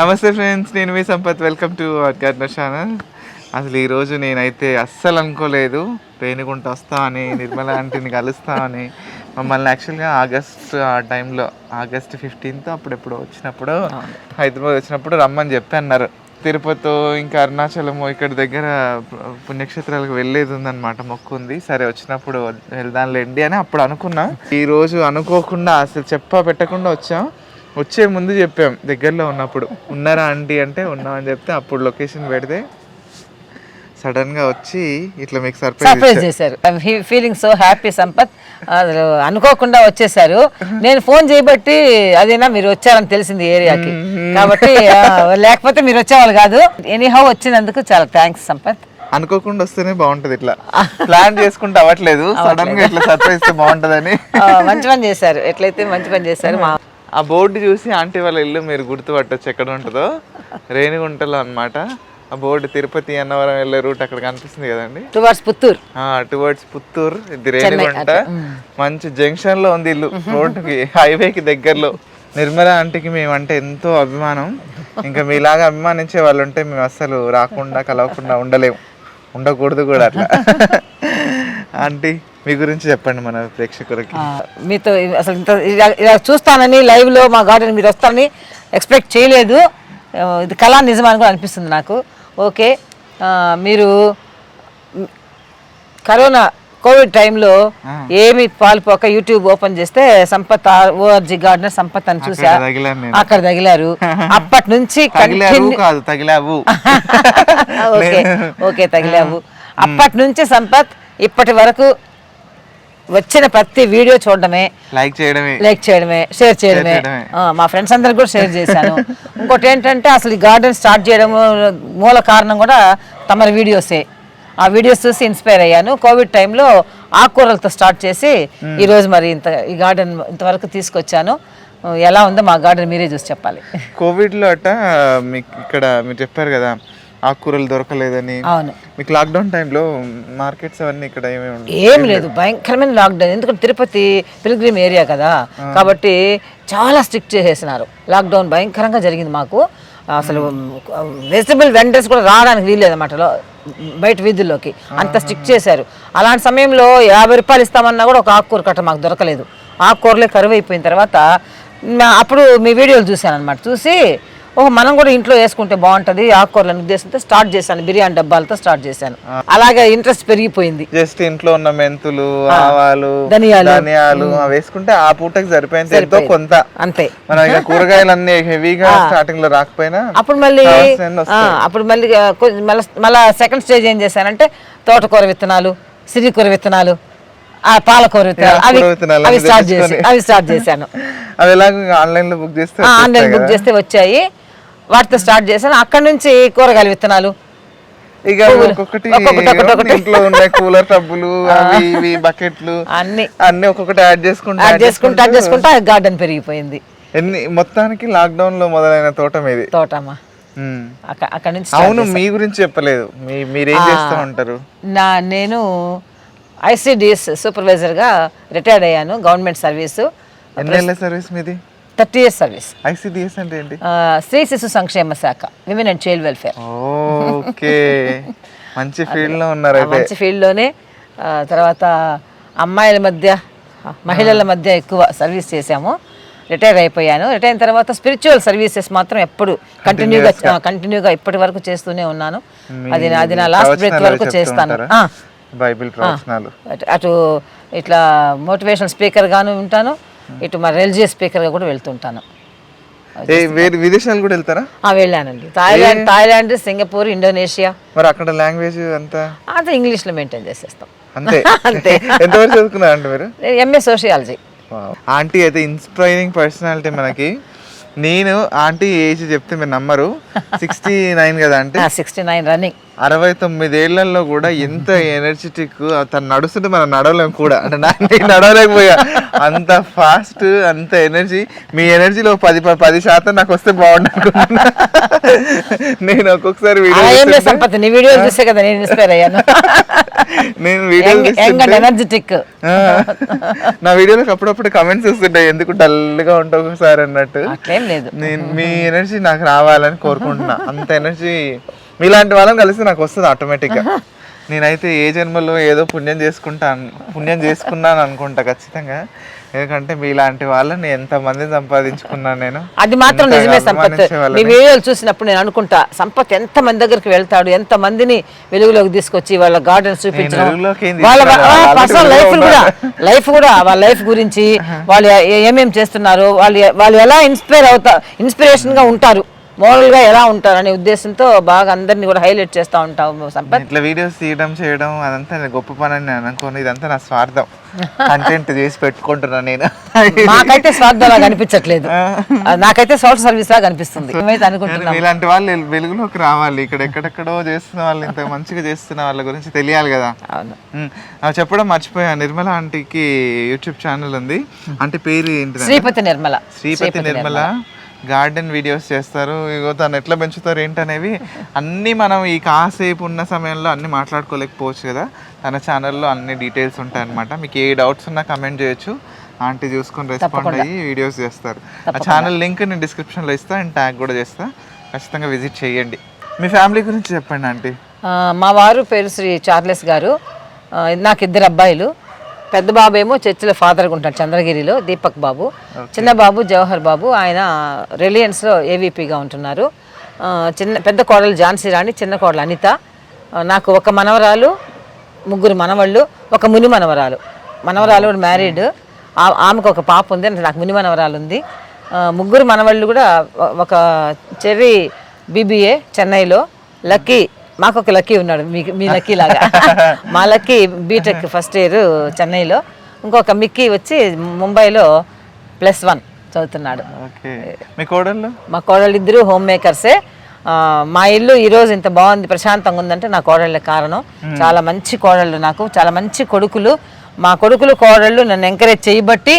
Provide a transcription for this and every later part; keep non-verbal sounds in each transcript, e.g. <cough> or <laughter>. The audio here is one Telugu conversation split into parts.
నమస్తే ఫ్రెండ్స్ నేను మీ Sampath. Welcome to gardener channel. అసలు ఈరోజు నేనైతే అస్సలు అనుకోలేదు. రేణిగుంట వస్తామని నిర్మల ఆంటీని కలుస్తామని మమ్మల్ని యాక్చువల్గా ఆగస్ట్ ఆ టైంలో ఆగస్ట్ ఫిఫ్టీన్త్ అప్పుడెప్పుడు వచ్చినప్పుడు హైదరాబాద్ వచ్చినప్పుడు రమ్మని చెప్పి అన్నారు. తిరుపతి ఇంకా అరుణాచలము ఇక్కడ దగ్గర పుణ్యక్షేత్రాలకు వెళ్ళేది ఉందన్నమాట మొక్కు ఉంది. సరే వచ్చినప్పుడు వెళ్దాంలేండి అని అప్పుడు అనుకున్నా. ఈ రోజు అనుకోకుండా అసలు చెప్పా పెట్టకుండా వచ్చాం. వచ్చే ముందు చెప్పాం దగ్గరలో ఉన్నప్పుడు. ఉన్నారా ఆంటీ అంటే ఉన్నామని చెప్తే అప్పుడు లొకేషన్ పెడితే సడన్గా వచ్చి ఇట్లా మీకు సర్ప్రైజ్ చేశారు. Feeling so happy Sampath. అనుకోకుండా వచ్చేసారు నేను ఫోన్ చేయబట్టి అదేనా మీరు వచ్చారని తెలిసింది ఏరియాకి. కాబట్టి లేకపోతే మీరు వచ్చేవాళ్ళు కాదు. ఎనీహౌ వచ్చినందుకు చాలా థ్యాంక్స్ సంపత్. అనుకోకుండా వస్తేనే బాగుంటది ఇట్లా. ప్లాన్ చేసుకుంటే అవ్వట్లేదు. సడన్గా ఇట్లా సర్ప్రైజ్ బాగుంటదని. మంచి పని చేశారు. ఎట్లయితే మంచి పని చేశారు మా ఆ బోర్డు చూసి ఆంటీ వాళ్ళ ఇల్లు మీరు గుర్తుపట్టొచ్చు ఎక్కడ ఉంటుందో? రేణిగుంటలో అన్నమాట. ఆ బోర్డు తిరుపతి అన్నవరం వెళ్ళే రూట్ అక్కడ కనిపిస్తుంది కదండి? టువర్డ్స్ పుత్తూరు. టువర్డ్స్ పుత్తూరు. ఇది రేణిగుంట. మంచి జంక్షన్లో ఉంది ఇల్లు. రోడ్డుకి హైవేకి దగ్గరలో. నిర్మల ఆంటీకి మేమంటే ఎంతో అభిమానం. ఇంకా మీలాగా అభిమానించే వాళ్ళు ఉంటే మేము అస్సలు రాకుండా కలవకుండా ఉండలేము. ఉండకూడదు కూడా అట్లా. <laughs> ఆంటీ మీ గురించి చెప్పండి మన ప్రేక్షకులకి. మీతో అసలు ఇంత ఇలా- చూస్తానని live లో మా గార్డెన్ మీరు వస్తారని ఎక్స్పెక్ట్ చేయలేదు. ఇది కళా నిజమని కూడా అనిపిస్తుంది నాకు. ఓకే మీరు కరోనా కోవిడ్ టైంలో ఏమి పాల్పోక యూట్యూబ్ ఓపెన్ చేస్తే సంపత్ ఓఆర్జీ గార్డెనర్ సంపత్ అని చూసా. అక్కడ తగిలారు. <laughs> అప్పటి నుంచి తగిలావు. <laughs> Okay okay తగిలావు. <laughs> అప్పటి నుంచి సంపత్ ఇప్పటి వరకు వచ్చిన ప్రతి వీడియో చూడడమే. లైక్ చేయడమే. లైక్ చేయడమే షేర్ చేయడమే. మా ఫ్రెండ్స్ అందరికి కూడా షేర్ చేశాను. ఇంకోటి ఏంటంటే అసలు ఈ గార్డెన్ స్టార్ట్ చేయడం మూల కారణం కూడా తమరి వీడియోసే. ఆ వీడియోస్ చూసి ఇన్స్పైర్ అయ్యాను. కోవిడ్ టైంలో ఆకుకూరలతో స్టార్ట్ చేసి ఈ రోజు మరి ఇంత ఈ గార్డెన్ ఇంతవరకు తీసుకొచ్చాను. ఎలా ఉందో మా గార్డెన్ మీరే చూసి చెప్పాలి. కోవిడ్లో అట మీకు ఇక్కడ మీరు చెప్పారు కదా ఆకుకూరలు దొరకలేదని. అవును. మీకు లాక్డౌన్ టైంలో మార్కెట్స్ అవన్నీ ఇక్కడ ఏమేమి ఏం లేదు భయంకరమైన లాక్డౌన్ ఎందుకంటే తిరుపతి పిల్గ్రిమ్ ఏరియా కదా. కాబట్టి చాలా స్ట్రిక్ట్ చేసేసినారు. లాక్డౌన్ భయంకరంగా జరిగింది మాకు. అసలు వెజిటబుల్ వెండర్స్ కూడా రావడానికి వీల్లేదు అన్నమాట బయట వీధుల్లోకి. అంత స్ట్రిక్ట్ చేశారు. అలాంటి సమయంలో యాభై రూపాయలు ఇస్తామన్నా కూడా ఒక ఆకుకూర కట్ట మాకు దొరకలేదు. ఆకుకూరలే కరువు అయిపోయిన తర్వాత అప్పుడు మీ వీడియోలు చూశాను అనమాట చూసి ఓహో మనం కూడా ఇంట్లో వేసుకుంటే బాగుంటుంది ఆకుకూరలను ఉద్దేశంతో స్టార్ట్ చేశాను బిర్యానీ డబ్బాలతో స్టార్ట్ చేశాను. అలాగే ఇంట్రెస్ట్ పెరిగిపోయింది. జస్ట్ ఇంట్లో ఉన్న మెంతులు ఆవాలు ధనియాలు. వేసుకుంటే ఆ పూటకి సరిపోయింది ఎంతో కొంత. అంతే. మనం కూరగాయలు అన్ని హెవీగా స్టార్టింగ్లో రాకపోయినా అప్పుడు మళ్ళీ అప్పుడు మళ్ళీ మళ్ళీ మళ్ళీ సెకండ్ స్టేజ్ ఏం చేశానంటే తోటకూర విత్తనాలు సిరికూర విత్తనాలు ఆ పాలకూర విత్తనాలు అవి స్టార్ట్ చేసి. అవి స్టార్ట్ చేశాను. <laughs> అవి ఎలాగ ఆన్లైన్లో బుక్ చేస్తే ఆన్లైన్ బుక్. చేస్తే వచ్చాయి. వాటితో స్టార్ట్ చేశాను. అక్కడ నుంచి కూరగాయల విత్తనాలు? ఇక. ఒక్కొక్కటి. ఇంట్లో కూలర్ టబ్బులు అవి ఇవి బకెట్లు అన్ని. అన్ని ఒక్కొక్కటి యాడ్ చేసుకుంటా యాడ్ చేసుకుంటా యాడ్ చేసుకుంటా. గార్డెన్ పెరిగిపోయింది. ఎన్ని మొత్తానికి లాక్డౌన్లో మొదలైన తోట మీది తోటమ్మ ఉమ్. అక్కడ నుంచి అవును మీ గురించి చెప్పలేదు. మీ మీరేం చేస్తూ ఉంటారు? నా నేను ఐసిడిఎస్ సూపర్వైజర్గా రిటైర్డ్ అయ్యాను గవర్నమెంట్ సర్వీసు ఎన్నేళ్ళ సర్వీస్ మీది? థర్టీ ఇయర్స్ సర్వీస్ ఐసిడిఎస్ అంటే ఏంటి? స్త్రీ శిశు సంక్షేమ శాఖ women and child welfare okay. మంచి ఫీల్డ్లో ఉన్నారు మంచి ఫీల్డ్లోనే తర్వాత అమ్మాయిల మధ్య మహిళల మధ్య ఎక్కువ సర్వీస్ చేశాము. రిటైర్ అయిపోయాను. రిటైర్ అయిన తర్వాత స్పిరిచువల్ సర్వీసెస్ మాత్రం ఎప్పుడు కంటిన్యూగా కంటిన్యూగా ఇప్పటి వరకు చేస్తూనే ఉన్నాను. అది అది నా లాస్ట్ ప్రవచనాలు వరకు చేస్తాను. బైబిల్ అటు ఇట్లా మోటివేషనల్ స్పీకర్ గాను ఉంటాను. ఇటు మా రిలీజియస్ స్పీకర్గా కూడా వెళ్తుంటాను. వేరే విదేశాలు కూడా వెళ్తారా? ఆ, వెళ్ళానండి. Thailand Thailand Singapore Indonesia. మరి అక్కడ లాంగ్వేజ్ అంతా? అంతా ఇంగ్లీష్లో మెయింటైన్ చేసేస్తాం. అంతే? <laughs> అంతే. ఎంతవరకు చదువుకున్నారు అంటే మీరు? MA sociology. ఆంటీ అయితే ఇన్స్పైరింగ్ పర్సనాలిటీ మనకి. నేను ఆంటీ ఏజ్ చెప్తే మీరు నమ్మరు. <laughs> సిక్స్టీ నైన్ కదా అంటే సిక్స్టీ నైన్ రన్నింగ్. అరవై తొమ్మిదేళ్ళలో కూడా ఎంత ఎనర్జెటిక్ తను నడుస్తుంటే మనం నడవలేం కూడా. అంటే నేను నడవలేకపోయా. అంత ఫాస్ట్ అంత ఎనర్జీ మీ ఎనర్జీలో పది పది శాతం నాకు వస్తే బాగుండు నేను ఒక్కొక్కసారి వీడియో వీడియోలు చూసే కదా నేను ఇన్స్పైర్ అయ్యాను. నేను వీడియో అండ్ ఎనర్జెటిక్ నా వీడియోలకు అప్పుడప్పుడు కమెంట్స్ వస్తుంటాయి ఎందుకు డల్గా ఉంటావు ఒకసారి అన్నట్టు. నేను మీ ఎనర్జీ నాకు రావాలని కోరుకుంటున్నా. అంత ఎనర్జీ మీలాంటి వాళ్ళని కలిసి నాకు వస్తుంది ఆటోమేటిక్గా. నేనైతే ఏ జన్మలో ఏదో పుణ్యం చేసుకుంటాను పుణ్యం చేసుకున్నాను అనుకుంటా ఖచ్చితంగా. ఎందుకంటే మీలాంటి వాళ్ళని ఎంత మందిని సంపాదించుకున్నాను నేను. అది మాత్రం నిజమే సంపత్. మీ. వీడియోలు చూసినప్పుడు నేను అనుకుంటా సంపత్ ఎంత మంది దగ్గరికి వెళ్తాడు ఎంత మందిని వెలుగులోకి తీసుకొచ్చి వాళ్ళ గార్డెన్స్ చూపించడం. వాళ్ళ పర్సనల్ లైఫ్ కూడా లైఫ్ కూడా వాళ్ళ లైఫ్ గురించి వాళ్ళు ఏ- ఏమేం చేస్తున్నారు వాళ్ళు వాళ్ళు ఎలా ఇన్స్పైర్ అవుతా ఇన్స్పిరేషన్గా ఉంటారు. మోరల్గా ఎలా ఉంటారు అనే ఉద్దేశంతో బాగా అందరినీ కూడా హైలైట్ చేస్తూ ఉంటాము సంపత్. ఇట్లా వీడియోస్ తీయడం చేయడం అదంతా గొప్ప పని అని నేను అనుకోను. ఇదంతా నా స్వార్థం. కంటెంట్ చేసి పెట్టుకుంటున్నా నేను. మాకైతే స్వార్థంలాగా అనిపించట్లేదు ఆ, నాకైతే సోషల్ సర్వీస్ లాగా అనిపిస్తుంది మేమైతే కానీ అనుకుంటున్నాం ఇలాంటి వాళ్ళు వెలు- వెలుగులోకి రావాలి. ఇక్కడ ఎక్కడెక్కడో చేస్తున్న వాళ్ళు ఇంత మంచిగా చేస్తున్న వాళ్ళ గురించి తెలియాలి కదా. చెప్పడం మర్చిపోయా. నిర్మల ఆంటీకి యూట్యూబ్ ఛానల్ ఉంది. అంటే పేరు ఏంటి శ్రీపతి నిర్మల. శ్రీపతి నిర్మల. గార్డెన్ వీడియోస్ చేస్తారు. ఇగో తను ఎట్లా పెంచుతారు ఏంటనేవి అన్నీ మనం ఈ కాసేపు ఉన్న సమయంలో అన్ని మాట్లాడుకోలేకపోవచ్చు కదా. తన ఛానల్లో అన్ని డీటెయిల్స్ ఉంటాయి అనమాట మీకు ఏ డౌట్స్ ఉన్నా కమెంట్ చేయొచ్చు. ఆంటీ చూసుకొని రెస్పాండ్ అయ్యి వీడియోస్ చేస్తారు. ఆ ఛానల్ లింక్ నేను డిస్క్రిప్షన్లో ఇస్తా అండ్ ట్యాగ్ కూడా చేస్తా. ఖచ్చితంగా విజిట్ చేయండి. మీ ఫ్యామిలీ గురించి చెప్పండి ఆంటీ. మా వారు పేరు శ్రీ చార్లెస్ గారు. నాకు ఇద్దరు అబ్బాయిలు. పెద్ద బాబు ఏమో చర్చిలో ఫాదర్గా ఉంటాడు చంద్రగిరిలో దీపక్ బాబు. చిన్న బాబు జవహర్ బాబు ఆయన రిలయన్స్లో ఏవీపీగా ఉంటున్నారు. చిన్న పెద్ద కోడలు ఝాన్సీ రాణి చిన్న కోడలు అనిత. నాకు ఒక మనవరాలు ముగ్గురు మనవళ్ళు ఒక ముని మనవరాలు. మనవరాలు మ్యారీడ్ ఆమెకు ఒక పాప ఉంది అంటే నాకు ముని మనవరాలు ఉంది. ముగ్గురు మనవళ్ళు కూడా ఒక చెర్రీ బీబీఏ చెన్నైలో. లక్కీ మాకు ఒక లక్కీ ఉన్నాడు మీకు మీ లక్కీ లాగా. <laughs> మా లక్కీ బీటెక్ ఫస్ట్ ఇయర్ చెన్నైలో. ఇంకొక మిక్కీ వచ్చి ముంబైలో ప్లస్ వన్ చదువుతున్నాడు. మీ కోడళ్ళు? మా కోడళ్ళు ఇద్దరు హోమ్ మేకర్సే మా ఇల్లు ఈరోజు ఇంత బాగుంది ప్రశాంతంగా ఉందంటే నా కోడళ్ళే కారణం. చాలా మంచి కోడళ్ళు నాకు చాలా మంచి కొడుకులు. మా కొడుకులు కోడళ్ళు నన్ను ఎంకరేజ్ చేయబట్టి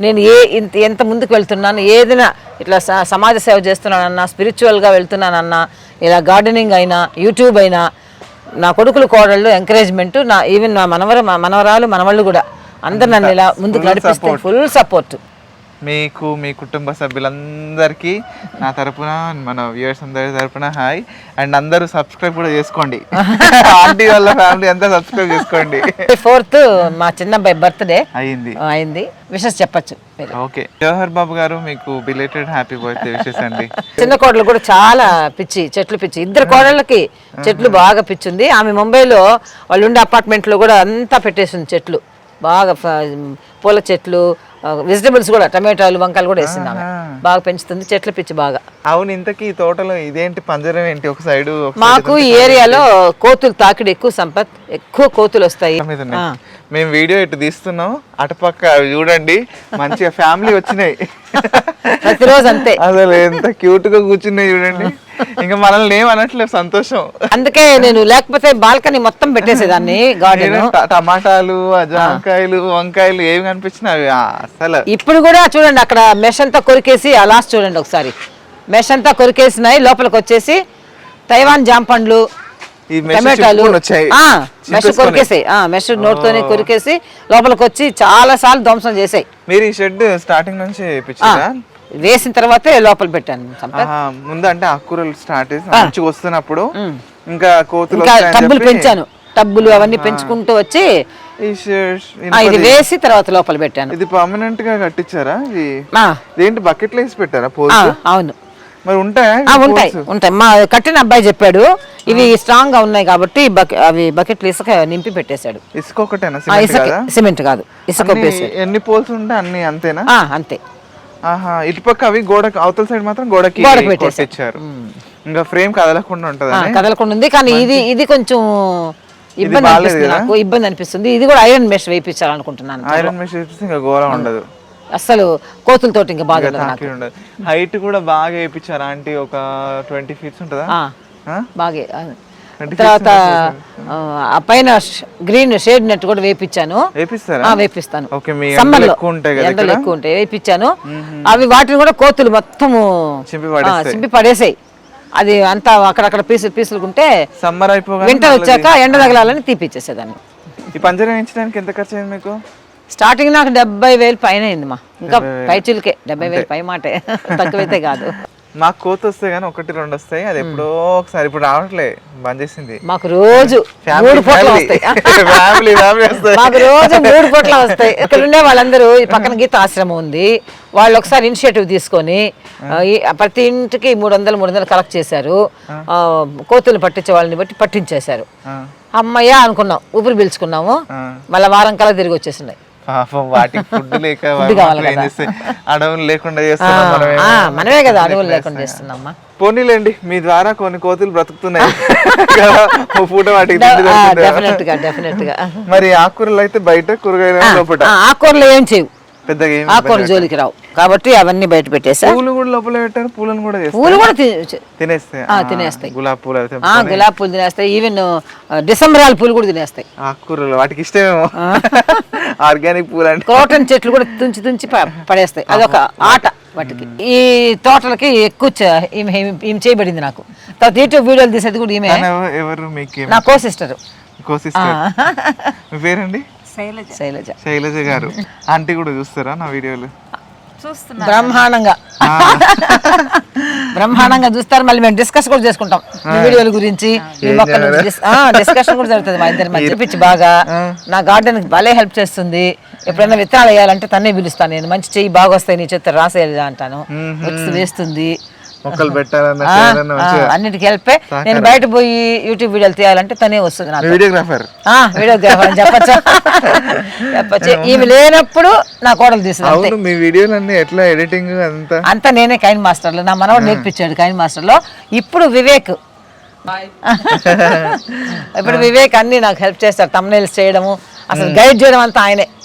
నేను ఏ ఇంత ఎంత ముందుకు వెళ్తున్నాను ఏదైనా ఇట్లా స- సమాజ సేవ చేస్తున్నానన్నా స్పిరిచువల్గా వెళ్తున్నానన్నా ఇలా గార్డెనింగ్ అయినా యూట్యూబ్ అయినా నా కొడుకులు కోడళ్ళు ఎంకరేజ్మెంట్ నా ఈవెన్ నా మనవర మనవరాలు మనవాళ్ళు కూడా అందరు నన్ను ఇలా ముందుకు నడిపిస్తే ఫుల్ సపోర్ట్ మీకు మీ కుటుంబ సభ్యులందరికీ నా తరపున మన వ్యూవర్స్ అందరి తరపున హాయ్ అండ్ అందరూ సబ్స్క్రైబ్ కూడా చేసుకోండి. <laughs> ఆంటీ వాళ్ళ ఫ్యామిలీ అంతా సబ్స్క్రైబ్ చేసుకోండి. <laughs> ఫోర్త్ మా చిన్న అబ్బాయి బర్త్డే అయింది అయింది. విషెస్ చెప్పచ్చు. ఓకే జవహర్ బాబు గారు మీకు బిలేటెడ్ హ్యాపీ బర్త్డే విషెస్ అండి. <laughs> చిన్న కోడలు కూడా చాలా పిచ్చి చెట్లు పిచ్చి. ఇద్దరు కోడళ్ళకి చెట్లు బాగా పిచ్చి ఉంది. ఆమె ముంబైలో వాళ్ళు ఉండే అపార్ట్మెంట్లో కూడా అంతా పెట్టేసింది చెట్లు. బాగా పూల చెట్లు వెజిటబుల్స్ కూడా టమాటాలు వంకాయలు కూడా వేసింది ఆమె. బాగా పెంచుతుంది చెట్ల పిచ్చి బాగా. అవును ఇంతకీ ఈ తోటలో ఇదేంటి పంజరం ఏంటి? ఒక సైడ్ మాకు ఈ ఏరియాలో కోతులు తాకిడి ఎక్కువ సంపత్ ఎక్కువ కోతులు వస్తాయి. మేము వీడియో ఇటు తీస్తున్నాం అటుపక్క చూడండి మంచిగా ఫ్యామిలీ వచ్చినాయి. ప్రతిరోజు అంతే. అసలు ఎంత క్యూట్గా కూర్చున్నాయి చూడండి. ఇంకా మనల్ని ఏం అనట్లేదు సంతోషం. అందుకే నేను లేకపోతే బాల్కనీ మొత్తం పెట్టేసేదాన్ని గార్డెన్. టమాటాలు జామకాయలు వంకాయలు ఏవి కనిపించినా అసలు. ఇప్పుడు కూడా చూడండి అక్కడ మెష్ అంతా కొరికేసి ఆ లాస్ట్ చూడండి ఒకసారి. మెష్ అంతా కొరికేసినాయి లోపలికి వచ్చేసి తైవాన్ జామ పండ్లు మెష్ టమాటాలు. కొరికేసాయి. మెష్ నోట్తోనే కొరికేసి లోపలికి వచ్చి చాలా సార్లు ధ్వంసం చేసాయి. మీరు ఈ షెడ్ స్టార్టింగ్ నుంచి వేసిన తర్వాతే లోపల పెట్టాను ముందు అంటే ఆకుకూరలు స్టార్ట్ చేసి మంచిగా వస్తున్నప్పుడు ఇంకా కోతులు టబ్బులు పెంచాను. టబ్బులు అవన్నీ పెంచుకుంటూ వచ్చి ఇది వేసి తర్వాత లోపల పెట్టాను. ఇది పర్మనెంట్గా కట్టించారా? ఇది ఆ, ఇదేంటి బకెట్లో వేసి పెట్టారా? అవును. మరి ఉంటాయా ఉంటాయి? ఉంటాయి. మా కట్టిన అబ్బాయి చెప్పాడు ఇవి స్ట్రాంగ్గా ఉన్నాయి కాబట్టి అవి బకెట్లు ఇసుక నింపి పెట్టేశాడు. ఇసుక ఒకటేనా? సిమెంట్ కదా? ఇసుక ఎన్ని పోల్స్ ఉంటే అన్ని అంతేనా? అంతే. ఆహా ఇటుపక్క అవి గోడకి అవతల సైడ్ మాత్రం గోడకి గోడకి. కొట్టించారు ఇంకా ఫ్రేమ్ కదలకుండా ఆ, ఉంటదని కదలకుండా ఉంది. కానీ ఇది ఇది కొంచెం ఇబ్బంది అనిపిస్తుంది? నాకు. ఇబ్బంది అనిపిస్తుంది. ఇది కూడా ఐరన్ మెష్ వేయించాలనుకుంటున్నాను ఐరన్ మెష్ వేస్తే ఇంకా ఘోరం ఉండదు. అసలు కోతులతోటి ఇంకా బాధ ఇంకా ఉండదు హైట్ కూడా బాగా వేయించారు. ఆంటీ ఒక ట్వంటీ ఫీట్స్ ఉంటుందా? బాగే. తర్వాత ఆ, పైన గ్రీన్ షేడ్ నెట్ కూడా వేపించాను వేపిస్తాను. ఎండలు ఎక్కువ ఉంటాయి వేపించాను అవి వాటిని కూడా కోతులు మొత్తము చింపి పడేసాయి. అది అంతా అక్కడక్కడ పీసులు పీసులు ఉంటే సమ్మర్ అయిపోగానే వింటర్ వచ్చాక ఎండ తగలాలని తీపిచ్చేసేదాన్ని. ఈ పంజరం వేయించడానికి ఎంత ఖర్చు అయింది మీకు? స్టార్టింగ్ నాకు డెబ్బై వేలు పైన అయింది మా. ఇంకా పై చిలుకే డెబ్బై వేలు పై మాటే. <laughs> తక్కువైతే కాదు. మాకు కోత వస్తాయి కానీ ఒకటి రెండు వస్తాయి. అది ఎప్పుడో ఒకసారి ఇప్పుడు రావట్లే. బంద్ చేసింది. మాకు రోజు మూడు పూట్ల వస్తాయి. <laughs> ఫ్యామిలీ ఫ్యామిలీ వస్తాయి. మాకు రోజు మూడు పూట్ల వస్తాయి. ఇక్కడ ఉండే వాళ్ళందరూ ఈ పక్కన గీత ఆశ్రమం ఉంది. వాళ్ళు ఒకసారి ఇనిషియేటివ్ తీసుకొని ప్రతి ఇంటికి మూడు వందలు మూడు వందలు కలెక్ట్ చేశారు. కోతులు పట్టించే వాళ్ళని బట్టి పట్టించేశారు. అమ్మయ్య అనుకున్నాం. ఊపిరి పీల్చుకున్నాము. మళ్ళీ వారం కల్లా తిరిగి వచ్చేసినాయి పాపం వాటికి ఫుడ్ లేక అడవులు లేకుండా చేస్తున్నాం మనమే. కదా అడవులు లేకుండా చేస్తున్నామ్మా పోనీలేండి మీ ద్వారా కొన్ని కోతులు బ్రతుకుతున్నాయి. పూట వాటికి. డెఫినెట్గా డెఫినెట్గా. మరి ఆకుకూరలు అయితే బయట కూరగాయలు లోపల. ఆకుకూరలు ఏం చేయవు. పెద్దగా ఏం ఆకుకూరలు జోలికి రావు. కాబట్టి అవన్నీ బయట పెట్టేసా? పూలు కూడా లోపల పెట్టారు పూలను కూడా పూలు కూడా తినేస్తాయి. తినేస్తాయి. గులాబీ పూలు అయితే ఆ, గులాబీ పూలు తినేస్తాయి. ఈవెన్ డిసెంబరాల పూలు కూడా తినేస్తాయి. ఆకుకూరలు వాటికి ఇష్టమేమో. <laughs> ఆర్గానిక్ పూలు అంటే. క్రోటన్ చెట్లు కూడా తుంచి తుంచి పడేస్తాయి. అదొక ఆట వాటికి. ఈ తోటలకి ఎక్కువ ఈమె చేయబడింది నాకు. తర్వాత యూట్యూబ్ వీడియోలు తీసేది కూడా ఈమె. ఎవరు నా కో సిస్టర్. కోసిస్తారు మీ పేరండి? శైలజ. శైలజ. గారు. ఆంటీ కూడా చూస్తారా నా వీడియోలు? బ్రహ్మాండంగా. బ్రహ్మాండంగా చూస్తారు. మళ్ళీ మేము డిస్కస్ కూడా చేసుకుంటాం. ఈ వీడియోల గురించి ఈ మొక్కల డిస్కషన్ కూడా జరుగుతుంది. మా ఇద్దరి మధ్య పిచ్చి బాగా. నా గార్డెన్ భలే హెల్ప్ చేస్తుంది. ఎప్పుడైనా విత్తనాలు వేయాలంటే తన్నే పిలుస్తాను. నేను మంచి చెయ్యి బాగా వస్తాయి నీ చేత రాసేయాలి అంటాను. వచ్చి వేస్తుంది. మొక్కలు పెట్టాలన్న అన్నిటికీ హెల్ప్ నేను బయట పోయి యూట్యూబ్ వీడియోలు తీయాలంటే తనే వస్తుంది నాకు వీడియోగ్రాఫర్ వీడియోగ్రాఫర్ అని చెప్పచ్చా? చెప్పచ్చు. ఈమె లేనప్పుడు నా కోడలు అవును మీ వీడియోలన్నీ ఎట్లా ఎడిటింగ్ అంతా? అంతా నేనే కైన్ మాస్టర్లో. నా మనవడు నేర్పించాడు కైన్ మాస్టర్లో. ఇప్పుడు వివేక్. <laughs> ఇప్పుడు వివేక్ అన్ని నాకు హెల్ప్ చేస్తాడు తమ్నైల్స్ చేయడము. అసలు గైడ్ చేయడం అంతా ఆయనే.